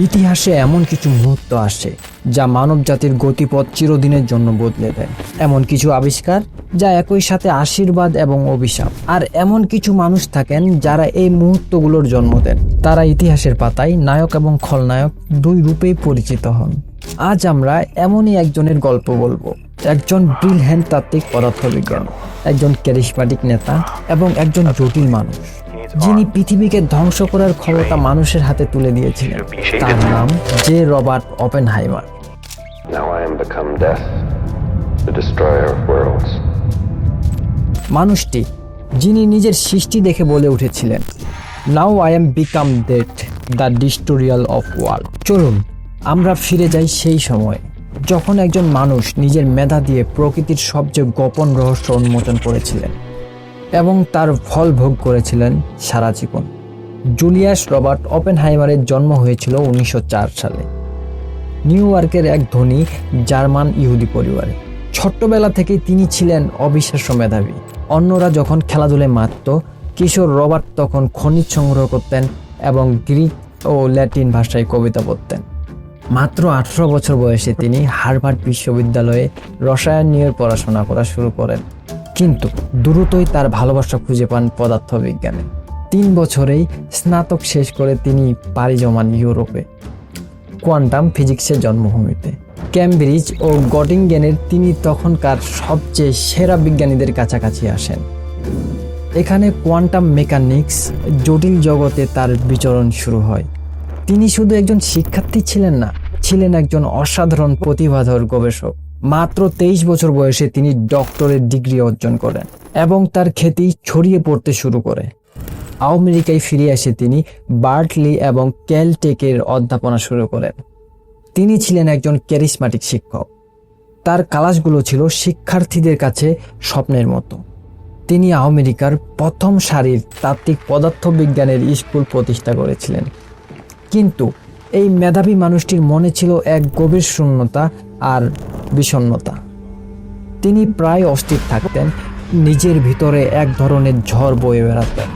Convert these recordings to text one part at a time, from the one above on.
ইতিহাসে এমন কিছু মুহূর্ত আসে যা মানব জাতির গতিপথ চিরদিনের জন্য বদলে দেয়। এমন কিছু আবিষ্কার যা একই সাথে আশীর্বাদ এবং অভিশাপ। আর এমন কিছু মানুষ থাকেন যারা এই মুহূর্তগুলোর জন্ম দেন। তারা ইতিহাসের পাতায় নায়ক এবং খলনায়ক দুই রূপেই পরিচিত হন। আজ আমরা এমনই একজনের গল্প বলব। একজন ব্রিলহ্যান্ড তাত্ত্বিক পদার্থবিজ্ঞান, একজন ক্যারিসমাটিক নেতা এবং একজন জটিল মানুষ। যিনি পৃথিবীকে ধ্বংস করার ক্ষমতা মানুষের হাতে তুলে দিয়েছিলেন। তার নাম জে রবার্ট of worlds. মানুষটি যিনি নিজের সৃষ্টি দেখে বলে উঠেছিলেন now I am become death the destroyer of world চলুন আমরা ফিরে যাই সেই সময় যখন একজন মানুষ নিজের মেধা দিয়ে প্রকৃতির সবচেয়ে গোপন রহস্য উন্মোচন করেছিলেন। এবং তার ফল ভোগ করেছিলেন সারা জীবন। জুলিয়াস রবার্ট ওপেনহাইমারের জন্ম হয়েছিল উনিশশো চার সালে। নিউ ইয়র্কের এক ধনী জার্মান ইহুদি পরিবারে। ছোট্টবেলা থেকেই তিনি ছিলেন অবিশ্বাস্য মেধাবী। অন্যরা যখন খেলাধুলায় মাতত, কিশোর রবার্ট তখন খনিজ সংগ্রহ করতেন এবং গ্রিক ও ল্যাটিন ভাষায় কবিতা পড়তেন। মাত্র আঠারো বছর বয়সে তিনি হার্ভার্ড বিশ্ববিদ্যালয়ে রসায়ন নিয়ে পড়াশোনা করা শুরু করেন। কিন্তু দ্রুতই তার ভালোবাসা খুঁজে পান পদার্থবিজ্ঞানে। তিন বছরেই স্নাতক শেষ করে তিনি পাড়ি জমান ইউরোপে। কোয়ান্টাম ফিজিক্সের জন্মভূমিতে। ক্যামব্রিজ ও গটিংগেনের তিনি তখনকার সবচেয়ে সেরা বিজ্ঞানীদের কাছাকাছি আসেন। এখানে কোয়ান্টাম মেকানিক্স জটিল জগতে তার বিচরণ শুরু হয়। তিনি শুধু একজন শিক্ষার্থী ছিলেন না, ছিলেন একজন অসাধারণ প্রতিভাধর গবেষক। মাত্র তেইশ বছর বয়সে তিনি ডক্টরের ডিগ্রি অর্জন করেন এবং তার খ্যাতি ছড়িয়ে পড়তে শুরু করে। আমেরিকায় ফিরে এসে তিনি বার্টলি এবং ক্যালটেকের অধ্যাপনা শুরু করেন। তিনি ছিলেন একজন ক্যারিসমাটিক শিক্ষক। তার ক্লাসগুলো ছিল শিক্ষার্থীদের কাছে স্বপ্নের মতো। তিনি আমেরিকার প্রথম সারির তাত্ত্বিক পদার্থবিজ্ঞানের স্কুল প্রতিষ্ঠা করেছিলেন। কিন্তু এই মেধাবী মানুষটির মনে ছিল এক গভীর শূন্যতা আর বিষণ্ণতা। তিনি প্রায় অস্থির থাকতেন, নিজের ভিতরে এক ধরনের ঝড় বয়ে বেড়াতেন।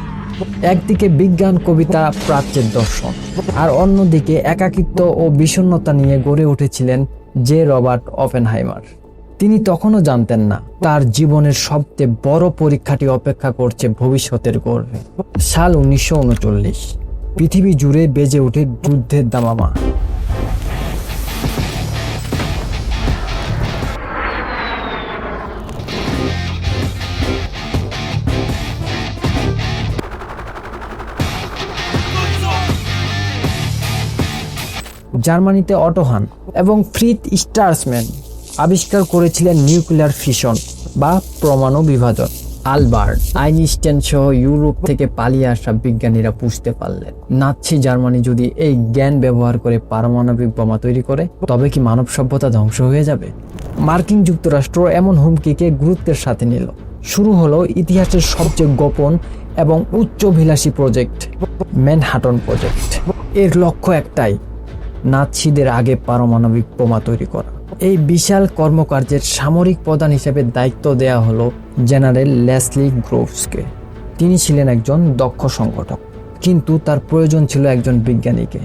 একদিকে বিজ্ঞান, কবিতা, প্রাচ্যের দর্শন, আর অন্যদিকে একাকিত্ব ও বিষণ্ণতা নিয়ে গড়ে উঠেছিলেন জে রবার্ট অপেনহাইমার। তিনি তখনও জানতেন না, তার জীবনের সবচেয়ে বড় পরীক্ষাটি অপেক্ষা করছে ভবিষ্যতের গর্বে সাল উনিশশো উনচল্লিশ, পৃথিবী জুড়ে বেজে ওঠে যুদ্ধের দামামা। জার্মানিতে অটোহান এবং ফ্রিথ স্টার্সম্যান আবিষ্কার করেছিলেন নিউক্লিয়ার ফিশন বা পরমাণু বিভাজন। আলবার্ট আইনস্টাইন সহ ইউরোপ থেকে পালিয়ে আসা বিজ্ঞানীরা বুঝতে পারলেন, নাৎসি জার্মানি যদি এই জ্ঞান ব্যবহার করে পারমাণবিক বোমা তৈরি করে, তবে কি মানব সভ্যতা ধ্বংস হয়ে যাবে? মার্কিন যুক্তরাষ্ট্র এমন হুমকিকে গুরুত্বের সাথে নিল। শুরু হলো ইতিহাসের সবচেয়ে গোপন এবং উচ্চভিলাষী প্রজেক্ট, ম্যানহাটন প্রজেক্ট। এর লক্ষ্য একটাই নাৎসিদের আগে পারমাণবিক বোমা তৈরি করা। এই বিশাল কর্মকার্যের সামরিক প্রধান হিসেবে দায়িত্ব দেয়া হলো জেনারেল লেসলি গ্রোভসকে। তিনি ছিলেন একজন দক্ষ সংগঠক, কিন্তু তার প্রয়োজন ছিল একজন বিজ্ঞানীকে,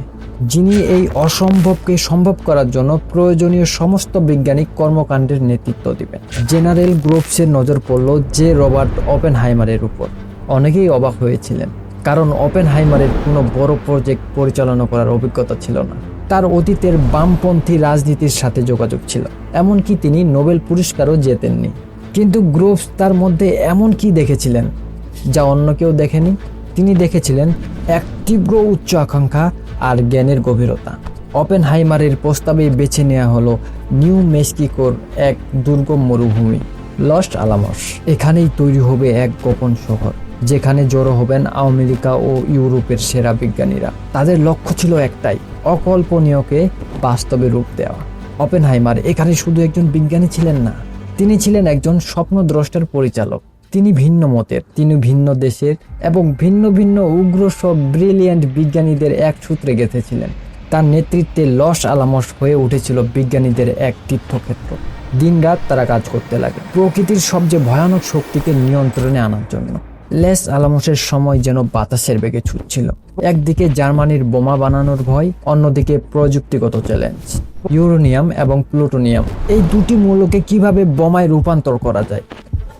যিনি এই অসম্ভবকে সম্ভব করার জন্য প্রয়োজনীয় সমস্ত বৈজ্ঞানিক কর্মকাণ্ডের নেতৃত্ব দিবেন। জেনারেল গ্রোভসের নজর পড়ল যে রবার্ট ওপেনহাইমারের উপর। অনেকেই অবাক হয়েছিলেন, কারণ ওপেনহাইমারের কোনো বড় প্রজেক্ট পরিচালনা করার অভিজ্ঞতা ছিল না। তার অতীতের বামপন্থী রাজনীতির সাথে যোগাযোগ ছিল। এমনকি তিনি নোবেল পুরস্কারও জেতেননি। কিন্তু গ্রোভস তার মধ্যে এমন কি দেখেছিলেন, যা অন্য কেউ দেখেনি? তিনি দেখেছিলেন এক তীব্র উচ্চ আকাঙ্ক্ষা আর জ্ঞানের গভীরতা। ওপেনহাইমারের প্রস্তাবে বেছে নেওয়া হলো নিউ মেক্সিকোর এক দুর্গম মরুভূমি লস্ট আলামস। এখানেই তৈরি হবে এক গোপন শহর। যেখানে জড়ো হবেন আমেরিকা ও ইউরোপের সেরা বিজ্ঞানীরা। তাদের লক্ষ্য ছিল একটাই, অকল্পনীয়কে বাস্তবে রূপ দেওয়া। অপেনহাইমার এখানে শুধু একজন বিজ্ঞানী ছিলেন না, তিনি ছিলেন একজন স্বপ্নদ্রষ্টার পরিচালক। তিনি ভিন্ন মতের, তিনি ভিন্ন দেশের এবং ভিন্ন ভিন্ন উগ্র সব ব্রিলিয়ান্ট বিজ্ঞানীদের এক সূত্রে গেঁথেছিলেন। তার নেতৃত্বে লস আলামস হয়ে উঠেছিল বিজ্ঞানীদের এক তীর্থক্ষেত্র। দিনরাত তারা কাজ করতে লাগে। প্রকৃতির সবচেয়ে ভয়ানক শক্তিকে নিয়ন্ত্রণে আনার জন্য। লেস আলামসের সময় যেন বাতাসের বেগে ছুটছিল। একদিকে জার্মানির বোমা বানানোর ভয়, অন্যদিকে প্রযুক্তিগত চ্যালেঞ্জ। ইউরেনিয়াম এবং প্লুটোনিয়াম, এই দুটি মূল্যকে কীভাবে বোমায় রূপান্তর করা যায়,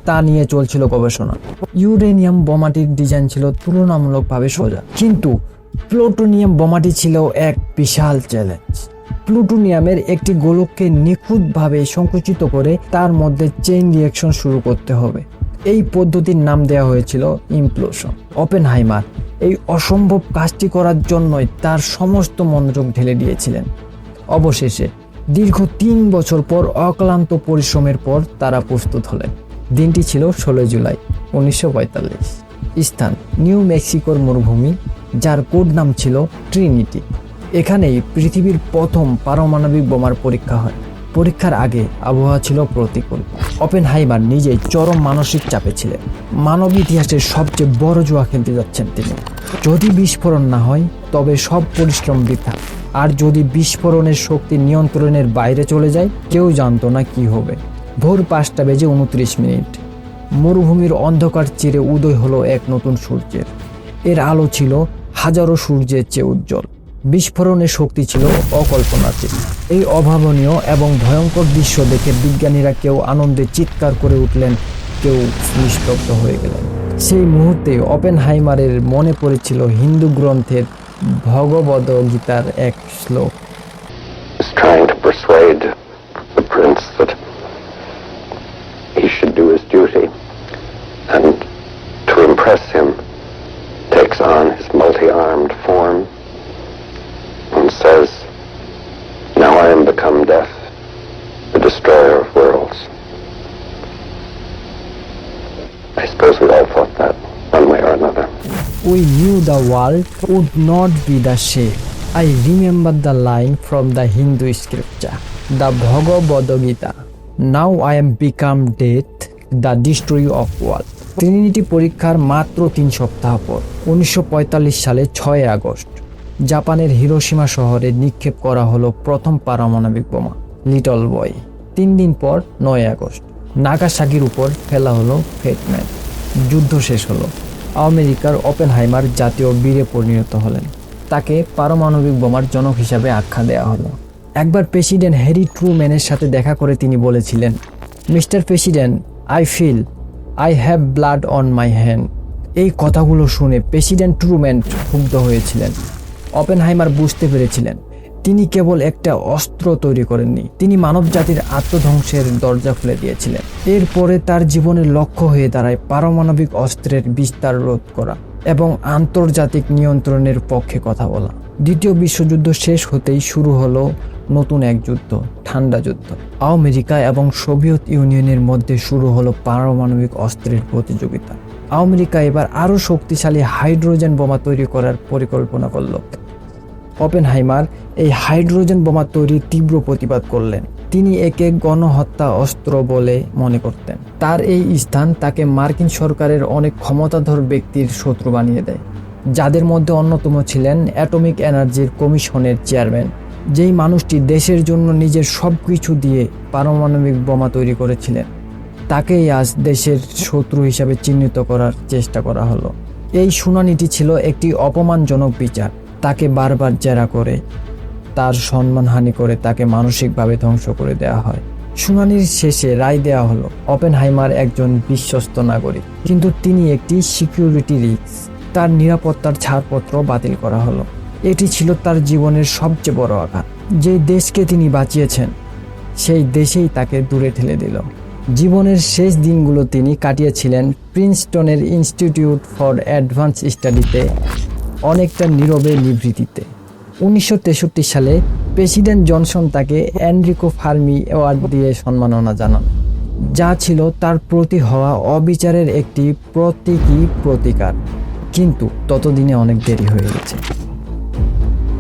তা নিয়ে চলছিল গবেষণা। ইউরেনিয়াম বোমাটির ডিজাইন ছিল তুলনামূলকভাবে সোজা, কিন্তু প্লুটোনিয়াম বোমাটি ছিল এক বিশাল চ্যালেঞ্জ। প্লুটোনিয়ামের একটি গোলককে নিখুঁতভাবে সংকুচিত করে তার মধ্যে চেইন রিয়াকশন শুরু করতে হবে। এই পদ্ধতির নাম দেওয়া হয়েছিল ইমপ্লোশন ওপেনহাইমার এই অসম্ভব কাজটি করার জন্যই তার সমস্ত মনোযোগ ঢেলে দিয়েছিলেন। অবশেষে দীর্ঘ তিন বছর পর অক্লান্ত পরিশ্রমের পর তারা প্রস্তুত হলেন। দিনটি ছিল ষোলোই জুলাই, উনিশশো পঁয়তাল্লিশ। স্থান, নিউ মেক্সিকোর মরুভূমি, যার কোড নাম ছিল ট্রিনিটি। এখানেই পৃথিবীর প্রথম পারমাণবিক বোমার পরীক্ষা হয়। পরীক্ষার আগে আবহাওয়া ছিল প্রতিকূল। ওপেনহাইমার নিজেই চরম মানসিক চাপে ছিলেন। মানব ইতিহাসের সবচেয়ে বড় জুয়া খেলতে যাচ্ছেন তিনি। যদি বিস্ফোরণ না হয়, তবে সব পরিশ্রম বৃথা। আর যদি বিস্ফোরণের শক্তি নিয়ন্ত্রণের বাইরে চলে যায়, কেউ জানতো না কি হবে। ভোর পাঁচটা বেজে উনত্রিশ মিনিট। মরুভূমির অন্ধকার চিরে উদয় হলো এক নতুন সূর্যের। এর আলো ছিল হাজারো সূর্যের চেয়ে উজ্জ্বল। বিস্ফোরণের শক্তি ছিল অকল্পনাতীত। এই অভাবনীয় এবং ভয়ঙ্কর দৃশ্য দেখে বিজ্ঞানীরা কেউ আনন্দে চিৎকার করে উঠলেন, কেউ নিস্তব্ধ হয়ে গেলেন। সেই মুহূর্তে ওপেনহাইমারের মনে পড়েছিল হিন্দু গ্রন্থের ভগবদ গীতার এক শ্লোক। And takes on his multi-armed form. Says, Now I am become death, the destroyer of worlds. I suppose we all thought that one way or another. We knew the world would not be the same. I remember the line from the Hindu scripture, the Bhagavad Gita. Now I am become death, the destroyer of world. Trinity পরীক্ষার মাত্র তিন সপ্তাহ পর উনিশশো সালে ছয় August জাপানের Hiroshima শহরে নিক্ষেপ করা হলো প্রথম পারমাণবিক বোমা লিটল বয় তিন দিন পর নয় আগস্ট, নাগাসাকির উপর ফেলা হলো ফেটম্যান যুদ্ধ শেষ হলো। আমেরিকার ওপেনহাইমার জাতীয় বীরে পরিণত হলেন। তাকে পারমাণবিক বোমার জনক হিসাবে আখ্যা দেওয়া হলো। একবার প্রেসিডেন্ট হ্যারি ট্রুম্যানের সাথে দেখা করে তিনি বলেছিলেন, mister president, I feel, I have blood on my hand. এই কথাগুলো শুনে প্রেসিডেন্ট ট্রুম্যান ক্ষুব্ধ হয়েছিলেন। অপেনহাইমার বুঝতে পেরেছিলেন। তিনি কেবল একটা অস্ত্র তৈরি করেননি, তিনি মানবজাতির আত্মধ্বংসের দরজা খুলে দিয়েছিলেন। এরপরে তার জীবনের লক্ষ্য হয়ে দাঁড়ায় পারমাণবিক অস্ত্রের বিস্তার রোধ করা এবং আন্তর্জাতিক নিয়ন্ত্রণের পক্ষে কথা বলা। দ্বিতীয় বিশ্বযুদ্ধ শেষ হতেই শুরু হলো নতুন এক যুদ্ধ, ঠান্ডা যুদ্ধ। আমেরিকা এবং সোভিয়েত ইউনিয়নের মধ্যে শুরু হলো পারমাণবিক অস্ত্রের প্রতিযোগিতা। আমেরিকা এবার আরও শক্তিশালী হাইড্রোজেন বোমা তৈরি করার পরিকল্পনা করল। ওপেনহাইমার এই হাইড্রোজেন বোমা তৈরির তীব্র প্রতিবাদ করলেন। তিনি একে গণহত্যা অস্ত্র বলে মনে করতেন। তার এই স্থান তাকে মার্কিন সরকারের অনেক ক্ষমতাধর ব্যক্তির শত্রু বানিয়ে দেয়, যাদের মধ্যে অন্যতম ছিলেন অ্যাটমিক এনার্জির কমিশনের চেয়ারম্যান, যেই মানুষটি দেশের জন্য নিজের সব কিছু দিয়ে পারমাণবিক বোমা তৈরি করেছিলেন। তাকেই আজ দেশের শত্রু হিসাবে চিহ্নিত করার চেষ্টা করা হলো। এই শুনানিটি ছিল একটি অপমানজনক বিচার। তাকে বারবার জেরা করে, তার সম্মানহানি করে তাকে মানসিকভাবে ধ্বংস করে দেওয়া হয়। শুনানির শেষে রায় দেওয়া হলো ওপেনহাইমার একজন বিশ্বস্ত নাগরিক। কিন্তু তিনি একটি সিকিউরিটি রিস্ক, তার নিরাপত্তার ছাড়পত্র বাতিল করা হলো। এটি ছিল তার জীবনের সবচেয়ে বড় আঘাত। যে দেশকে তিনি বাঁচিয়েছেন, সেই দেশেই তাকে দূরে ঠেলে দিল। জীবনের শেষ দিনগুলো তিনি কাটিয়েছিলেন প্রিন্সটনের ইনস্টিটিউট ফর অ্যাডভান্স স্টাডিতে অনেকটা নীরবে নিভৃতিতে। উনিশশো সালে প্রেসিডেন্ট জনসন তাকে অ্যান্ড্রিকো ফার্মি অ্যাওয়ার্ড দিয়ে সম্মাননা জানান, যা ছিল তার প্রতি হওয়া অবিচারের একটি প্রতীকী প্রতিকার। কিন্তু ততদিনে অনেক দেরি হয়ে গেছে।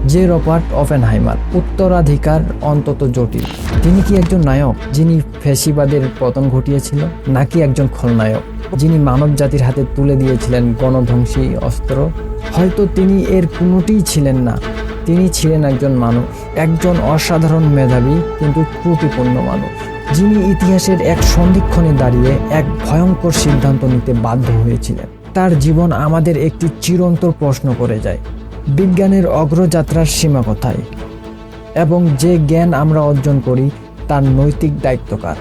যে রবার্ট অফেনহাইমার উত্তরাধিকার অন্তত জটিল। তিনি কি একজন নায়ক, যিনি ফ্যাসিবাদের পতন ঘটিয়েছিল, নাকি একজন খলনায়ক, যিনি মানব জাতির হাতে তুলে দিয়েছিলেন গণধ্বংসী অস্ত্র? হয়তো তিনি এর কোনোটিই ছিলেন না। তিনি ছিলেন একজন মানুষ, একজন অসাধারণ মেধাবী, কিন্তু ত্রুটিপূর্ণ মানুষ, যিনি ইতিহাসের এক সন্ধিক্ষণে দাঁড়িয়ে এক ভয়ঙ্কর সিদ্ধান্ত নিতে বাধ্য হয়েছিলেন। তার জীবন আমাদের একটি চিরন্তর প্রশ্ন করে যায়। বিজ্ঞানের অগ্রযাত্রার সীমা কোথায়? এবং যে জ্ঞান আমরা অর্জন করি তার নৈতিক দায়িত্ব কার?